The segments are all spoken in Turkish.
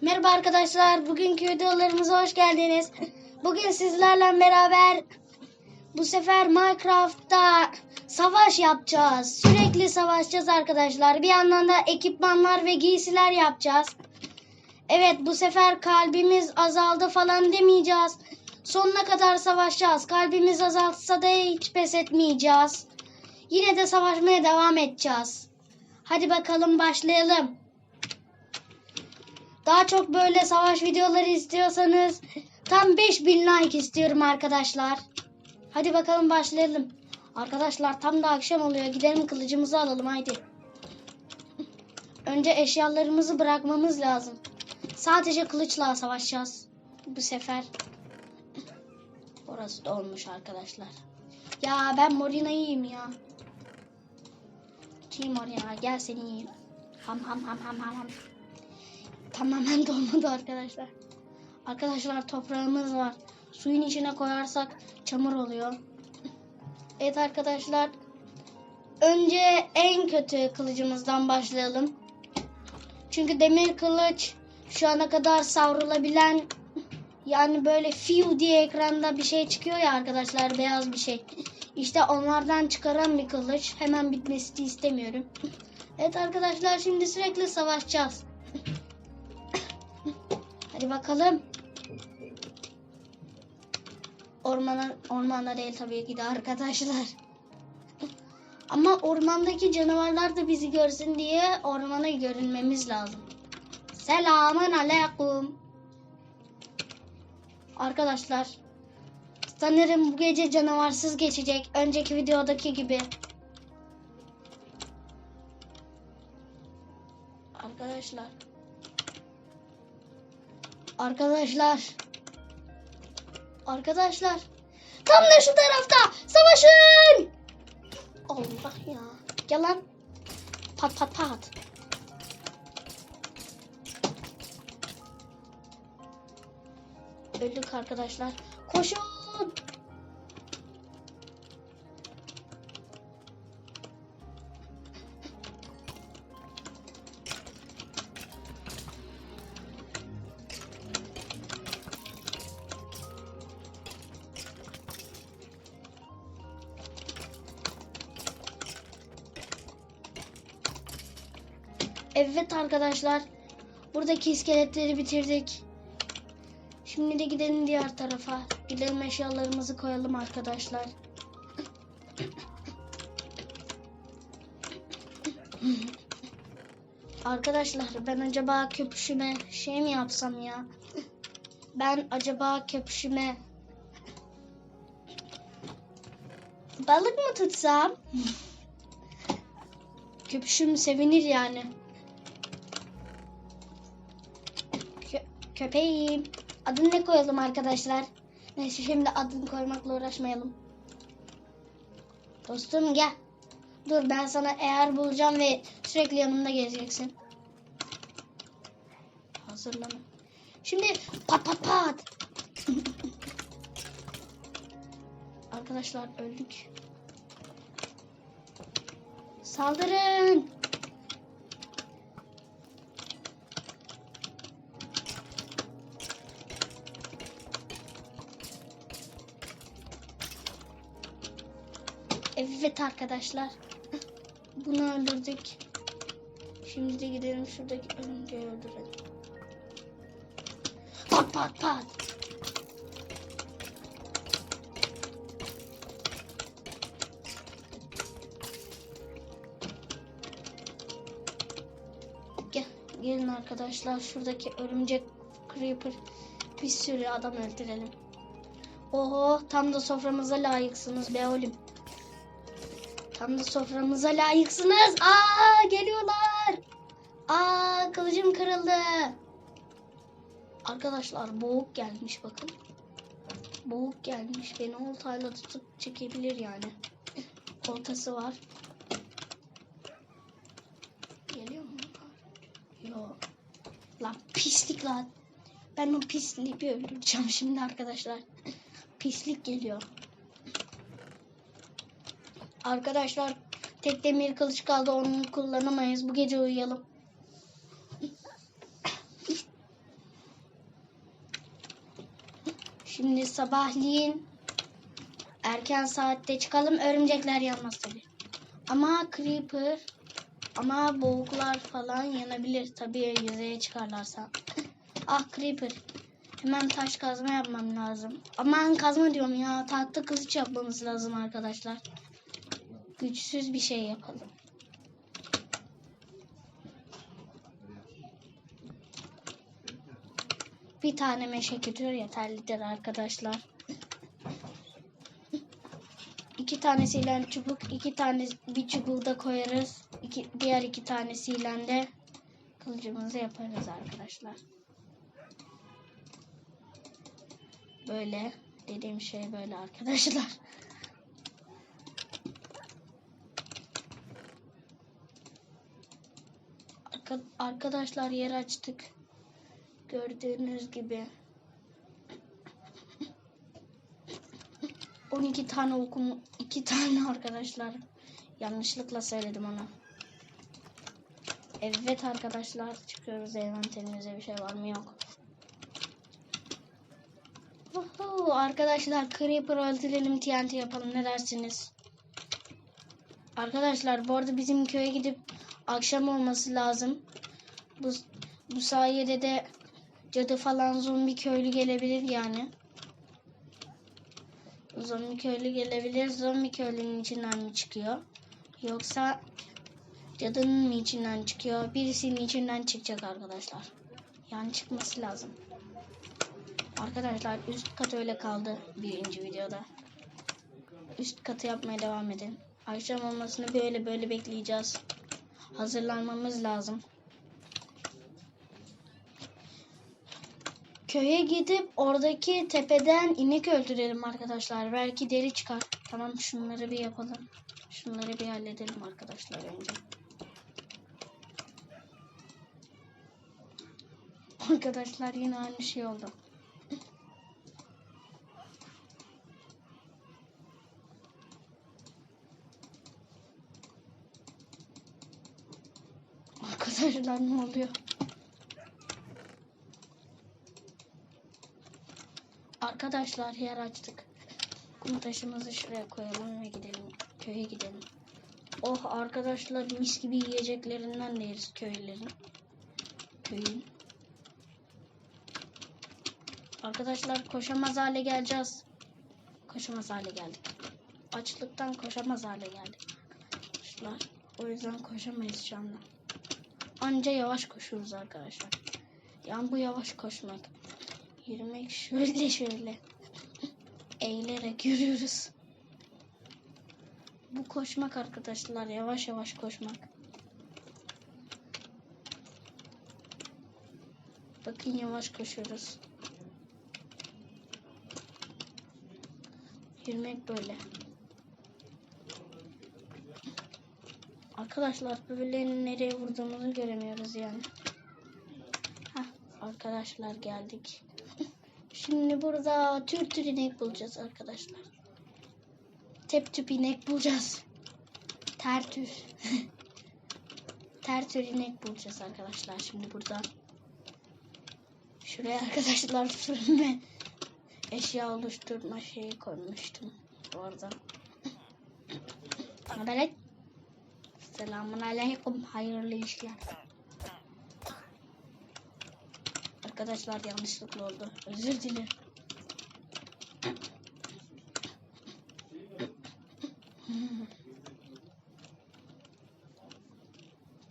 Merhaba arkadaşlar. Bugünkü videolarımıza hoş geldiniz. Bugün sizlerle beraber bu sefer Minecraft'ta savaş yapacağız. Sürekli savaşacağız arkadaşlar. Bir yandan da ekipmanlar ve giysiler yapacağız. Evet bu sefer kalbimiz azaldı falan demeyeceğiz. Sonuna kadar savaşacağız. Kalbimiz azaltsa da hiç pes etmeyeceğiz. Yine de savaşmaya devam edeceğiz. Hadi bakalım başlayalım. Daha çok böyle savaş videoları istiyorsanız tam 5000 like istiyorum arkadaşlar. Hadi bakalım başlayalım. Arkadaşlar tam da akşam oluyor. Gidelim kılıcımızı alalım haydi. Önce eşyalarımızı bırakmamız lazım. Sadece kılıçla savaşacağız. Bu sefer. Orası da olmuş arkadaşlar. Ya ben Morina yiyeyim ya. Kim Morina gel seni yiyeyim. Ham ham ham ham ham ham. Tamamen dolmadı arkadaşlar. Arkadaşlar toprağımız var. Suyun içine koyarsak çamur oluyor. Evet arkadaşlar. Önce en kötü kılıcımızdan başlayalım. Çünkü demir kılıç şu ana kadar savrulabilen yani böyle fiu diye ekranda bir şey çıkıyor ya arkadaşlar beyaz bir şey. İşte onlardan çıkaran bir kılıç. Hemen bitmesini istemiyorum. Evet arkadaşlar şimdi sürekli savaşacağız. Hadi bakalım. Ormana, ormana değil tabii ki de arkadaşlar. Ama ormandaki canavarlar da bizi görsün diye ormana görünmemiz lazım. Selamun aleyküm. Arkadaşlar. Sanırım bu gece canavarsız geçecek. Önceki videodaki gibi. Arkadaşlar. Arkadaşlar. Arkadaşlar. Tam da şu tarafta. Savaşın. Allah ya. Gel lan. Pat pat pat. Öldük arkadaşlar. Koşun. Evet arkadaşlar. Buradaki iskeletleri bitirdik. Şimdi de gidelim diğer tarafa. Gidelim eşyalarımızı koyalım arkadaşlar. Arkadaşlar ben acaba köpüşüme şey mi yapsam ya? Ben acaba köpüşüme balık mı tutsam? Köpüşüm sevinir yani. Köpeğim. Adını ne koyalım arkadaşlar? Neyse şimdi adını koymakla uğraşmayalım. Dostum gel. Dur ben sana eğer bulacağım ve sürekli yanımda gezeceksin. Hazırlan. Şimdi pat pat pat. Arkadaşlar öldük. Saldırın. Evet arkadaşlar. Bunu öldürdük. Şimdi de gidelim şuradaki örümceği öldürelim. Pat pat pat. Gel, gelin arkadaşlar şuradaki örümcek creeper bir sürü adam öldürelim. Oho tam da soframıza layıksınız be oğlum. Tam da soframıza layıksınız. Aa geliyorlar. Aa kılıcım kırıldı. Arkadaşlar boğuk gelmiş bakın. Boğuk gelmiş. Beni oltayla tutup çekebilir yani. Oltası var. Geliyor mu? Yok. Lan pislik lan. Ben o pisliği bir öldüreceğim şimdi arkadaşlar. Pislik geliyor. Arkadaşlar tek demir kılıç kaldı onu kullanamayız. Bu gece uyuyalım. Şimdi sabahleyin erken saatte çıkalım. Örümcekler yanmaz tabii. Ama creeper ama boğuklar falan yanabilir tabii yüzeye çıkarlarsa. ah creeper. Hemen taş kazma yapmam lazım. Aman kazma diyorum ya. Tahta kılıç yapmamız lazım arkadaşlar. Güçsüz bir şey yapalım. Bir tane meşe yeterlidir arkadaşlar. İki tanesiyle çubuk, iki tane bir çubuğu da koyarız. İki, diğer iki tanesiyle de kılıcımızı yaparız arkadaşlar. Böyle dediğim şey böyle arkadaşlar. Arkadaşlar yer açtık. Gördüğünüz gibi. 12 tane okum, 2 tane arkadaşlar. Yanlışlıkla söyledim onu. Evet arkadaşlar çıkıyoruz envanterimize bir şey var mı yok. Uhu, arkadaşlar Creeper öldürelim TNT yapalım ne dersiniz? Arkadaşlar bu arada bizim köye gidip akşam olması lazım. Bu, bu sayede de cadı falan zombi köylü gelebilir yani. Zombi köylü gelebilir. Zombi köylünün içinden mi çıkıyor? Yoksa cadının mı içinden çıkıyor? Birisinin içinden çıkacak arkadaşlar. Yani çıkması lazım. Arkadaşlar üst kat öyle kaldı birinci videoda. Üst katı yapmaya devam edin. Akşam olmasını böyle böyle bekleyeceğiz. Hazırlanmamız lazım. Köye gidip oradaki tepeden inek öldürelim arkadaşlar. Belki deri çıkar. Tamam şunları bir yapalım. Şunları bir halledelim arkadaşlar önce. Arkadaşlar yine aynı şey oldu. Arkadaşlar ne oluyor? Arkadaşlar yer açtık. Kum taşımızı şuraya koyalım ve gidelim. Köye gidelim. Oh arkadaşlar mis gibi yiyeceklerinden de köylerin. Köyün. Arkadaşlar koşamaz hale geleceğiz. Koşamaz hale geldik. Açlıktan koşamaz hale geldik. Arkadaşlar o yüzden koşamayız şu anda. Anca yavaş koşuyoruz arkadaşlar. Yani bu yavaş koşmak. Yürümek şöyle şöyle. Eğilerek yürüyoruz. Bu koşmak arkadaşlar. Yavaş yavaş koşmak. Bakın yavaş koşuyoruz. Yürümek böyle. Arkadaşlar böyle nereye vurduğumuzu göremiyoruz yani. Heh, arkadaşlar geldik. Şimdi burada tür tür inek bulacağız arkadaşlar. Tep tüp inek bulacağız. Ter tür. Ter tür inek bulacağız arkadaşlar şimdi burada. Şuraya arkadaşlar fırın eşya oluşturma şeyi koymuştum arada. Haber Selamun aleyküm. Hayırlı işler. Arkadaşlar yanlışlıkla oldu. Özür dilerim.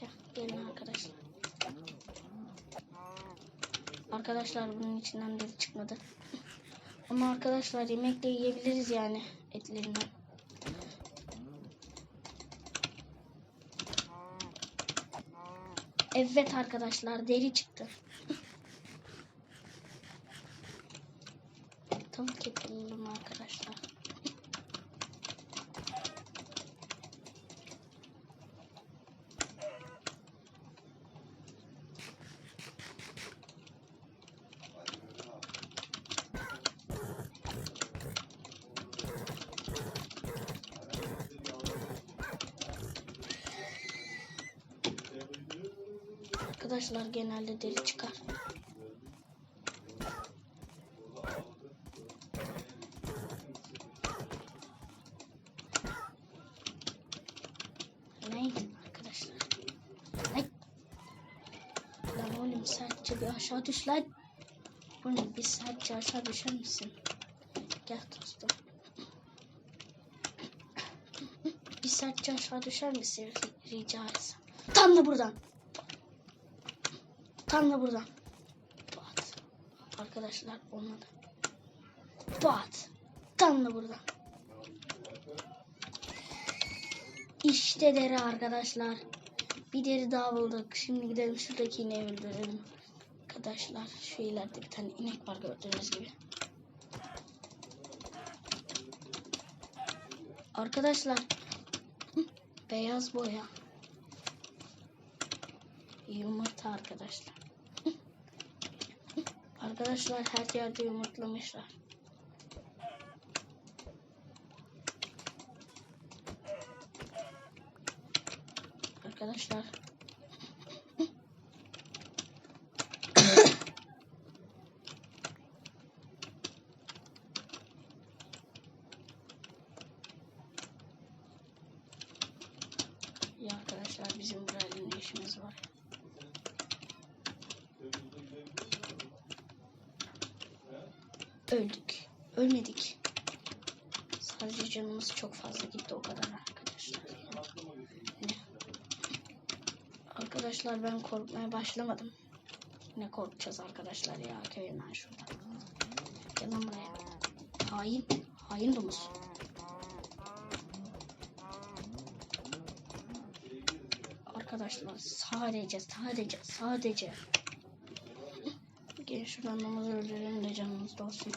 Gel, Gelin arkadaşlar. Arkadaşlar bunun içinden deri çıkmadı. Ama arkadaşlar yemekle yiyebiliriz yani etlerinden. Evet arkadaşlar deri çıktı. Tavuk yapalım arkadaşlar. Arkadaşlar genelde deri çıkar. Bir aşağı düş lan. Bu ne? Bir sertçe aşağı düşer misin? Gel dostum. Bir sertçe aşağı düşer misin? Ri- Rica etsem. Tam da buradan. Tam da buradan. Bat. Arkadaşlar olmadı. Bat. Tam da buradan. İşte deri arkadaşlar. Bir deri daha bulduk. Şimdi gidelim şuradaki ineği öldürelim. Arkadaşlar şu ileride bir tane inek var gördüğünüz gibi. Arkadaşlar beyaz boya. Yumurta arkadaşlar. Arkadaşlar her yerde yumurtlamışlar. Arkadaşlar Ya arkadaşlar bizim burayla ne işimiz var? Öldük. Ölmedik. Sadece canımız çok fazla gitti o kadar arkadaşlar. Ne? Arkadaşlar ben korkmaya başlamadım. Ne korkacağız arkadaşlar ya köyünden şurada. Gel lan buraya. Hain. Hain domuz. Arkadaşlar sadece sadece sadece Gelin şuradan namazı öldürelim de canımız dolsun.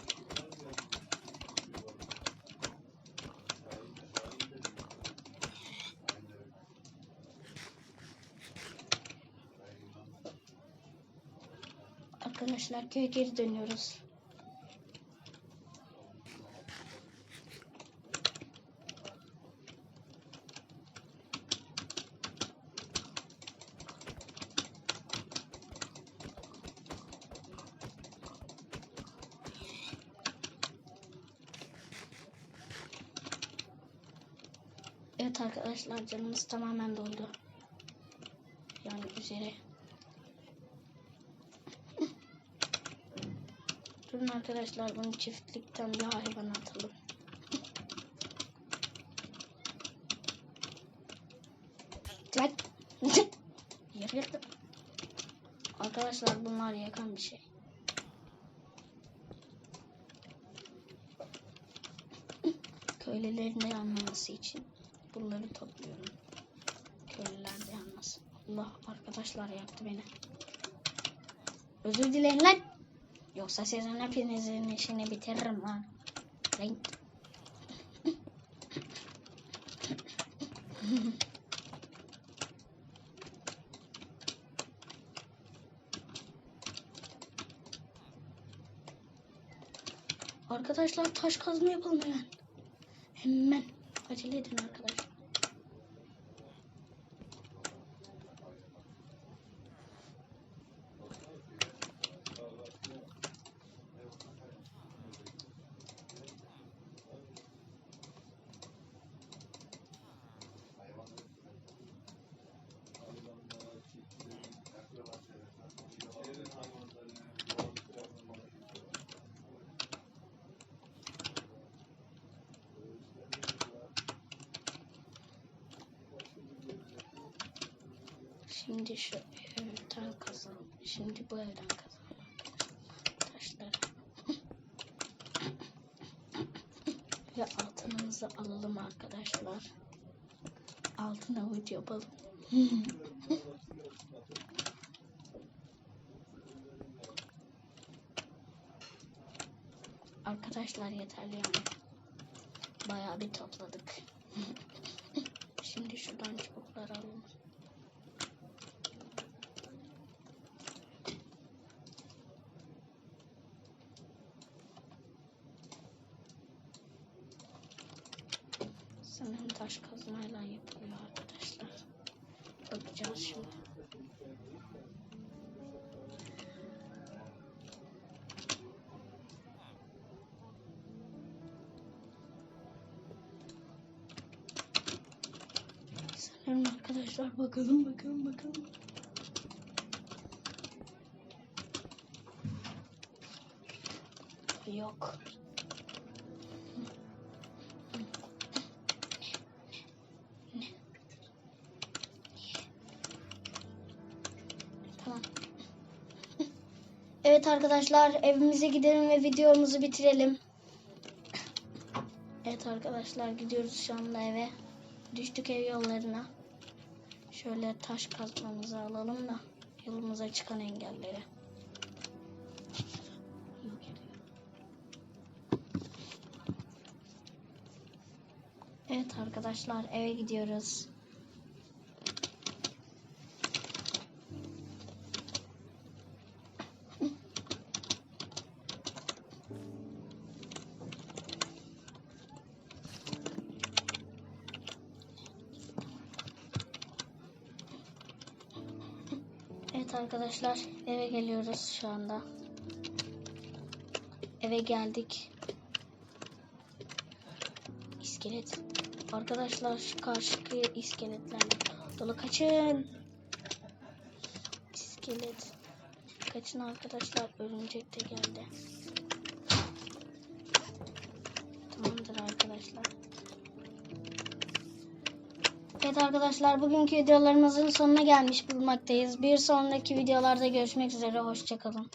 Arkadaşlar köye geri dönüyoruz. Evet arkadaşlar canımız tamamen doldu. Yani üzeri. Durun arkadaşlar bunu çiftlikten bir hayvan atalım. Yürü. Arkadaşlar bunlar yakan bir şey. Köylülerin de yanmaması için bunları topluyorum. Köylüler de yanmasın. Allah arkadaşlar yaktı beni. Özür dileyin lan. Yoksa sizin hepinizin işini bitiririm lan. Lan. Arkadaşlar taş kazma yapalım. Hemen. Acele edin arkadaşlar. Şimdi şu evden kazan. Şimdi bu evden kazan. Taşları. Ve altınımızı alalım arkadaşlar. Altın avuç yapalım. Arkadaşlar yeterli yani. Bayağı bir topladık. Şimdi şuradan çubuklar alalım. Arkadaşlar bakalım bakalım bakalım. Yok. Tamam. Evet arkadaşlar evimize gidelim ve videomuzu bitirelim. Evet arkadaşlar gidiyoruz şu anda eve. Düştük ev yollarına. Şöyle taş kazmamızı alalım da yolumuza çıkan engelleri. Evet arkadaşlar eve gidiyoruz. Arkadaşlar eve geliyoruz şu anda. Eve geldik. İskelet. Arkadaşlar şu karşıki iskeletlerle dolu kaçın. İskelet. Kaçın arkadaşlar örümcek de geldi. Tamamdır arkadaşlar. Evet arkadaşlar bugünkü videolarımızın sonuna gelmiş bulunmaktayız. Bir sonraki videolarda görüşmek üzere. Hoşçakalın.